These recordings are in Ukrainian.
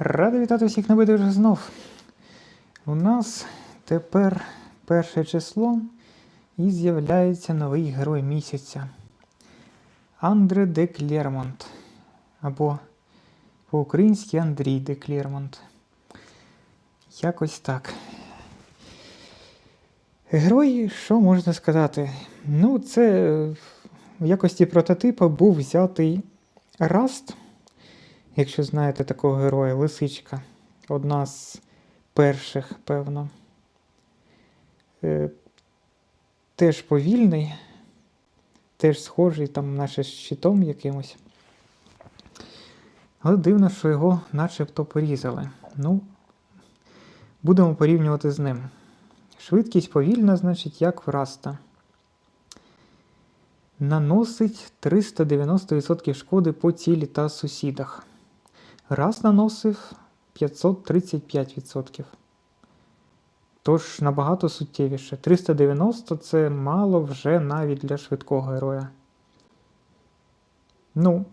Радий вітати всіх небайдужих знов. У нас тепер перше число і з'являється новий герой місяця. Андре де Клермонт. Або по-українськи Андрій де Клермонт. Якось так. Герой, що можна сказати? Ну, це в якості прототипа був взятий Раст, якщо знаєте такого героя, лисичка. Одна з перших, певно. Е, теж повільний, теж схожий, там, наче з щитом якимось. Але дивно, що його начебто порізали. Ну, будемо порівнювати з ним. Швидкість повільна, значить, як в Раста. Наносить 390% шкоди по цілі та сусідах. Раз наносив 535%. Тож набагато суттєвіше. 390 це мало вже навіть для швидкого героя. Ну,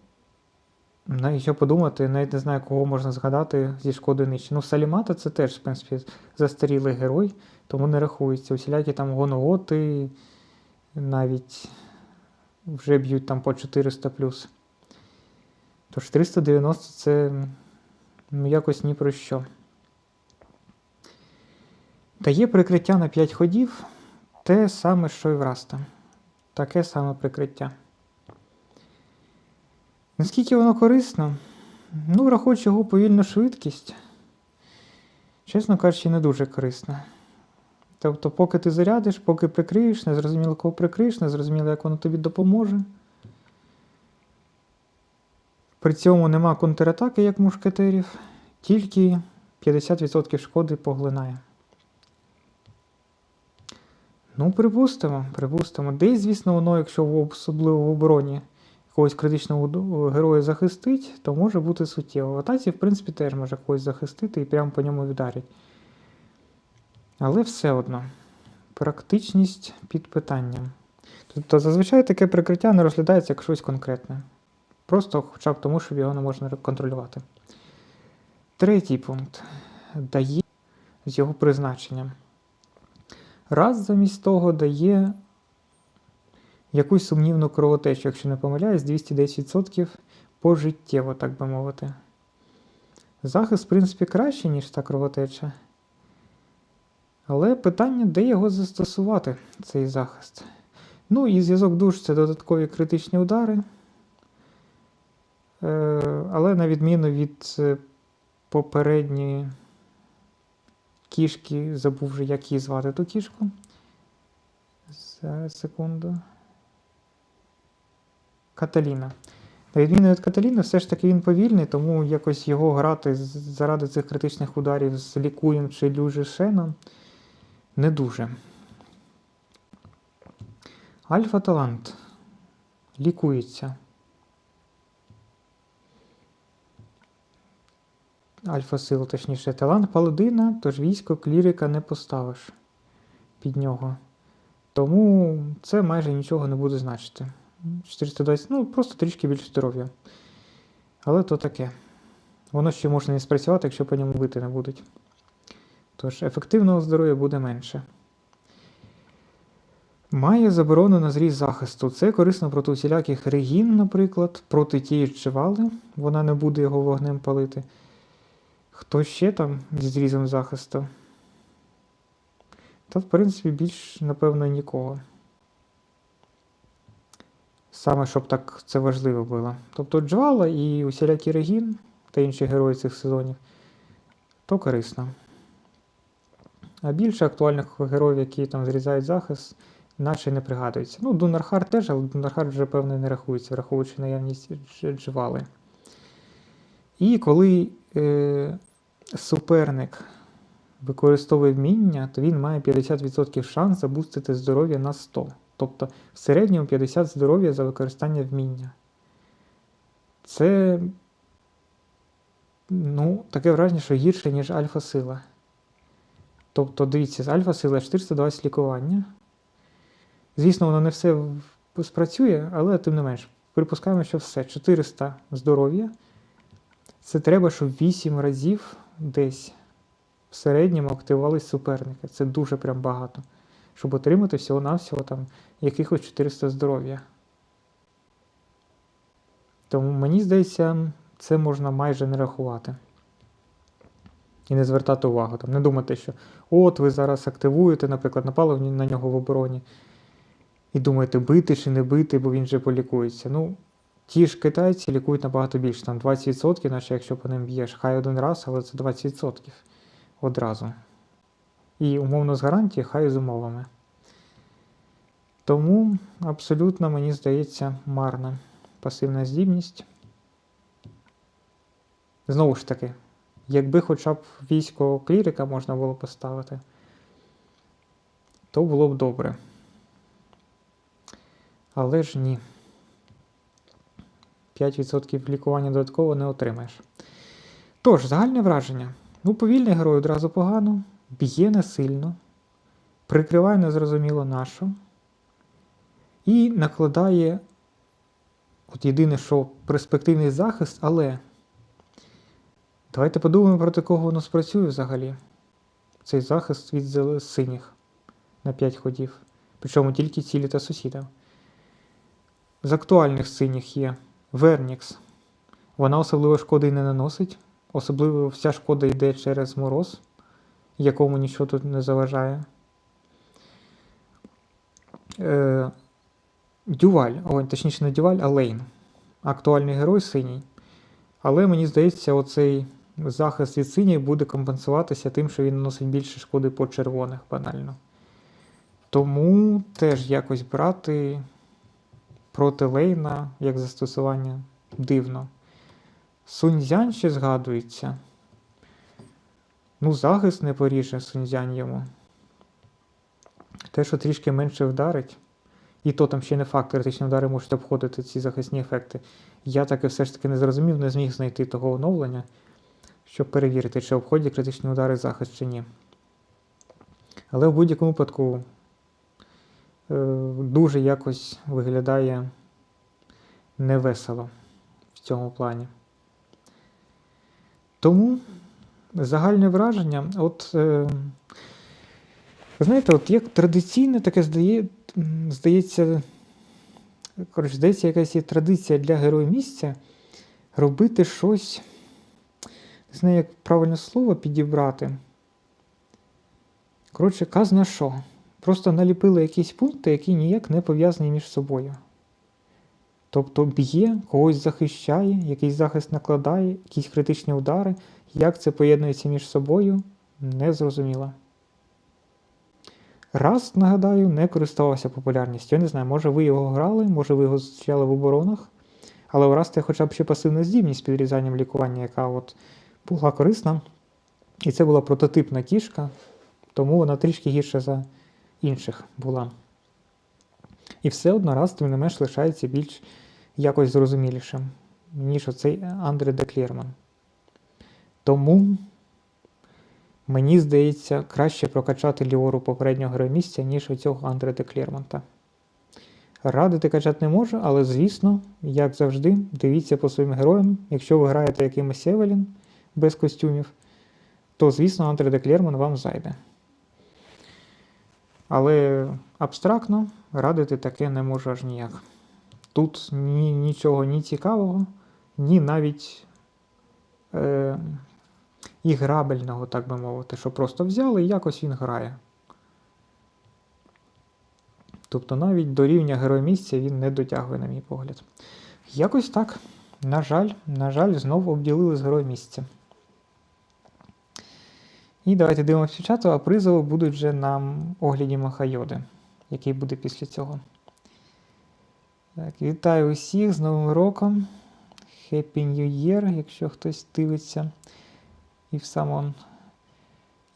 навіть що подумати, навіть не знаю, кого можна згадати зі шкоди нижче. Ну, Салімата це теж, в принципі, застарілий герой, тому не рахується. Усілякі там гонооти навіть вже б'ють там по 400 плюс. Тож 390 це ну, якось ні про що. Дає прикриття на 5 ходів те саме, що і в. Таке саме прикриття. Наскільки воно корисно? Ну, враховуючи його повільну швидкість, чесно кажучи, не дуже корисно. Тобто, поки ти зарядиш, поки прикриєш, не зрозуміло, кого прикриєш, не зрозуміло, як воно тобі допоможе. При цьому нема контратаки, як мушкетерів, тільки 50% шкоди поглинає. Ну, припустимо, припустимо. Десь, звісно, воно, якщо в- особливо в обороні якогось критичного героя захистить, то може бути суттєво. В атаці, в принципі, теж може когось захистити і прямо по ньому вдарять. Але все одно, практичність під питанням. Тобто зазвичай таке прикриття не розглядається як щось конкретне. Просто хоча б тому, щоб його не можна контролювати. Третій пункт дає з його призначенням. Раз замість того дає якусь сумнівну кровотечу, якщо не помиляюсь, 210% пожиттєво, так би мовити. Захист, в принципі, кращий, ніж та кровотеча. Але питання, де його застосувати, цей захист. Ну і зв'язок душ це додаткові критичні удари. Е, але на відміну від е, попередньої кішки, забув вже, як її звати ту кішку. Зараз секунду. Каталіна. На відміну від Каталіни, все ж таки він повільний, тому якось його грати заради цих критичних ударів з лікуєм чи Люжишеном не дуже. Альфа талант. Лікується. Альфа сила, точніше, талант паладина, тож військо клірика не поставиш під нього. Тому це майже нічого не буде значити. 420, ну просто трішки більше здоров'я. Але то таке. Воно ще може не спрацювати, якщо по ньому бити не будуть. Тож ефективного здоров'я буде менше. Має заборону на зріз захисту. Це корисно проти усіляких регін, наприклад, проти тієї ж чвали. Вона не буде його вогнем палити. Хто ще там зі зрізом захисту? Та, в принципі, більш, напевно, нікого. Саме, щоб так це важливо було. Тобто Джвала і усілякі регін та інші герої цих сезонів, то корисно. А більше актуальних героїв, які там зрізають захист, наче не пригадується. Ну, Дунархар теж, але Дунархар вже, певно, не рахується, враховуючи наявність дж- джвали. І коли е, суперник використовує вміння, то він має 50% шанс забустити здоров'я на 100. Тобто в середньому 50 здоров'я за використання вміння. Це ну, таке враження, що гірше, ніж альфа-сила. Тобто, дивіться, альфа-сила 420 лікування. Звісно, воно не все спрацює, але тим не менш, припускаємо, що все. 400 здоров'я. Це треба, щоб 8 разів десь в середньому активувались суперники. Це дуже прям багато. Щоб отримати всього-навсього там якихось 400 здоров'я. Тому мені здається, це можна майже не рахувати. І не звертати увагу. Там, Не думати, що от ви зараз активуєте, наприклад, напали на нього в обороні. І думаєте, бити чи не бити, бо він же полікується. Ну, ті ж китайці лікують набагато більше, там 20%, наче якщо по ним б'єш, хай один раз, але це 20% одразу. І умовно з гарантії, хай з умовами. Тому абсолютно, мені здається, марна пасивна здібність. Знову ж таки, якби хоча б військо клірика можна було поставити, то було б добре. Але ж ні. 5% лікування додатково не отримаєш. Тож, загальне враження. Ну, повільний герой одразу погано, б'є не сильно, прикриває незрозуміло нашу і накладає, от єдине, що перспективний захист, але давайте подумаємо, проти кого воно спрацює взагалі. Цей захист від синіх на 5 ходів. Причому тільки цілі та сусіда. З актуальних синіх є Вернікс. Вона особливо шкоди не наносить. Особливо вся шкода йде через мороз, якому нічого тут не заважає. Е, Дюваль, ой, точніше не Дюваль, а Лейн. Актуальний герой синій. Але мені здається, оцей захист від синій буде компенсуватися тим, що він наносить більше шкоди по червоних банально. Тому теж якось брати проти Лейна як застосування дивно. Суньцзянь ще згадується. Ну, захист не поріже Суньцзянь йому. Те, що трішки менше вдарить. І то там ще не факт, критичні удари можуть обходити ці захисні ефекти. Я таки все ж таки не зрозумів, не зміг знайти того оновлення, щоб перевірити, чи обходять критичні удари захист чи ні. Але в будь-якому випадку дуже якось виглядає невесело в цьому плані. Тому загальне враження, от, е, знаєте, от як традиційне таке здає, здається, коротше, здається, якась є традиція для героїв місця робити щось, не знаю, як правильне слово підібрати. Коротше, казна що. Просто наліпили якісь пункти, які ніяк не пов'язані між собою. Тобто б'є, когось захищає, якийсь захист накладає, якісь критичні удари. Як це поєднується між собою, не зрозуміло. Раз, нагадаю, не користувався популярністю. Я не знаю, може ви його грали, може ви його зустрічали в оборонах. Але у Раста хоча б ще пасивна здібність з підрізанням лікування, яка от була корисна. І це була прототипна кішка, тому вона трішки гірша за інших була. І все одно раз, тим не менш, лишається більш якось зрозумілішим, ніж оцей Андре Деклірман. Тому, мені здається, краще прокачати Ліору попереднього героя ніж оцього Андре Деклірмонта. Радити качати не можу, але, звісно, як завжди, дивіться по своїм героям. Якщо ви граєте якимось Евелін без костюмів, то, звісно, Андре Деклерман вам зайде. Але абстрактно радити таке не можу аж ніяк. Тут ні, нічого ні цікавого, ні навіть е, іграбельного, так би мовити, що просто взяли і якось він грає. Тобто навіть до рівня героя він не дотягує, на мій погляд. Якось так. На жаль, на жаль, знову обділили з героя місця. І давайте дивимося чату, а призови будуть вже на огляді Махайоди, який буде після цього. Так, Вітаю усіх з Новим роком. Happy New Year, якщо хтось дивиться. If someone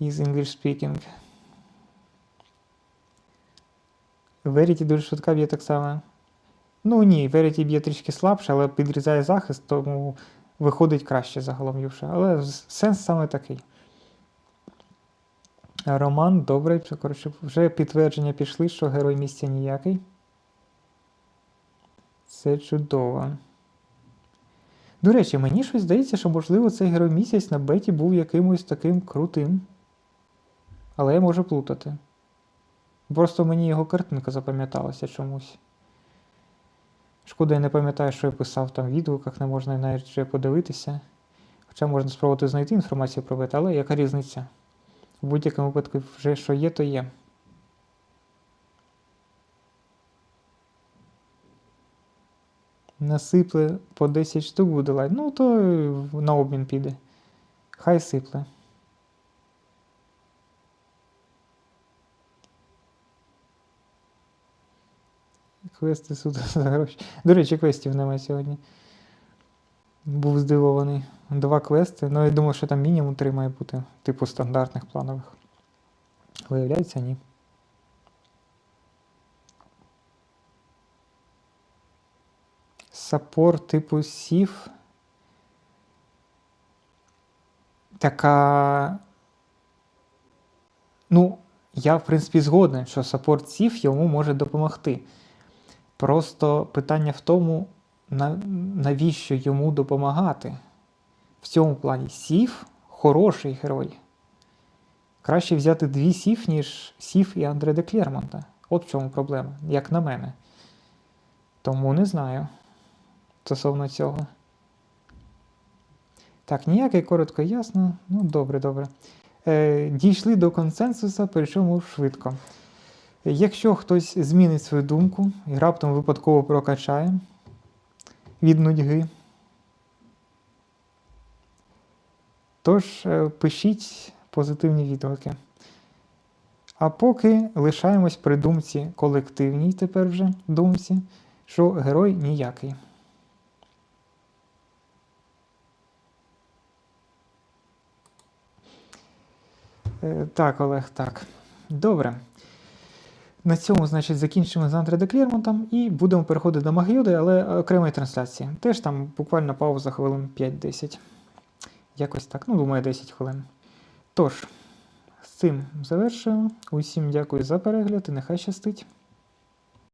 is English speaking. Verity дуже швидка б'є так само. Ну ні, Verity б'є трішки слабше, але підрізає захист, тому виходить краще загалом юша. Але сенс саме такий. Роман, добре, коротше, вже підтвердження пішли, що герой місця ніякий. Це чудово. До речі, мені щось здається, що можливо цей герой місяць на беті був якимось таким крутим. Але я можу плутати. Просто мені його картинка запам'яталася чомусь. Шкода, я не пам'ятаю, що я писав там в відгуках, не можна навіть вже подивитися. Хоча можна спробувати знайти інформацію про бет, але яка різниця? В будь-якому випадку вже що є, то є. Насипле по 10 штук буде лайт. Ну, то на обмін піде. Хай сипле. Квести суду за гроші. До речі, квестів немає сьогодні. Був здивований. Два квести. Ну, я думав, що там мінімум три має бути, типу стандартних планових. Виявляється, ні. Саппорт типу сів. Така. Ну, я, в принципі, згоден, що саппорт сів йому може допомогти. Просто питання в тому, навіщо йому допомагати. В цьому плані Сів хороший герой. Краще взяти дві Сів, ніж Сів і Андре де Клермонта. От в чому проблема, як на мене. Тому не знаю стосовно цього. Так, ніяке коротко ясно. Ну, добре, добре. Е, Дійшли до консенсуса, причому швидко. Якщо хтось змінить свою думку і раптом випадково прокачає від нудьги, тож е, пишіть позитивні відгуки. А поки лишаємось при думці колективній тепер вже думці, що герой ніякий. Е, так, Олег, так. Добре. На цьому, значить, закінчимо з Андре де Клірмонтом і будемо переходити до Маг'юди, але окремої трансляції. Теж там буквально пауза хвилин 5-10. Якось так, ну, думаю, 10 хвилин. Тож, з цим завершуємо. Усім дякую за перегляд і нехай щастить.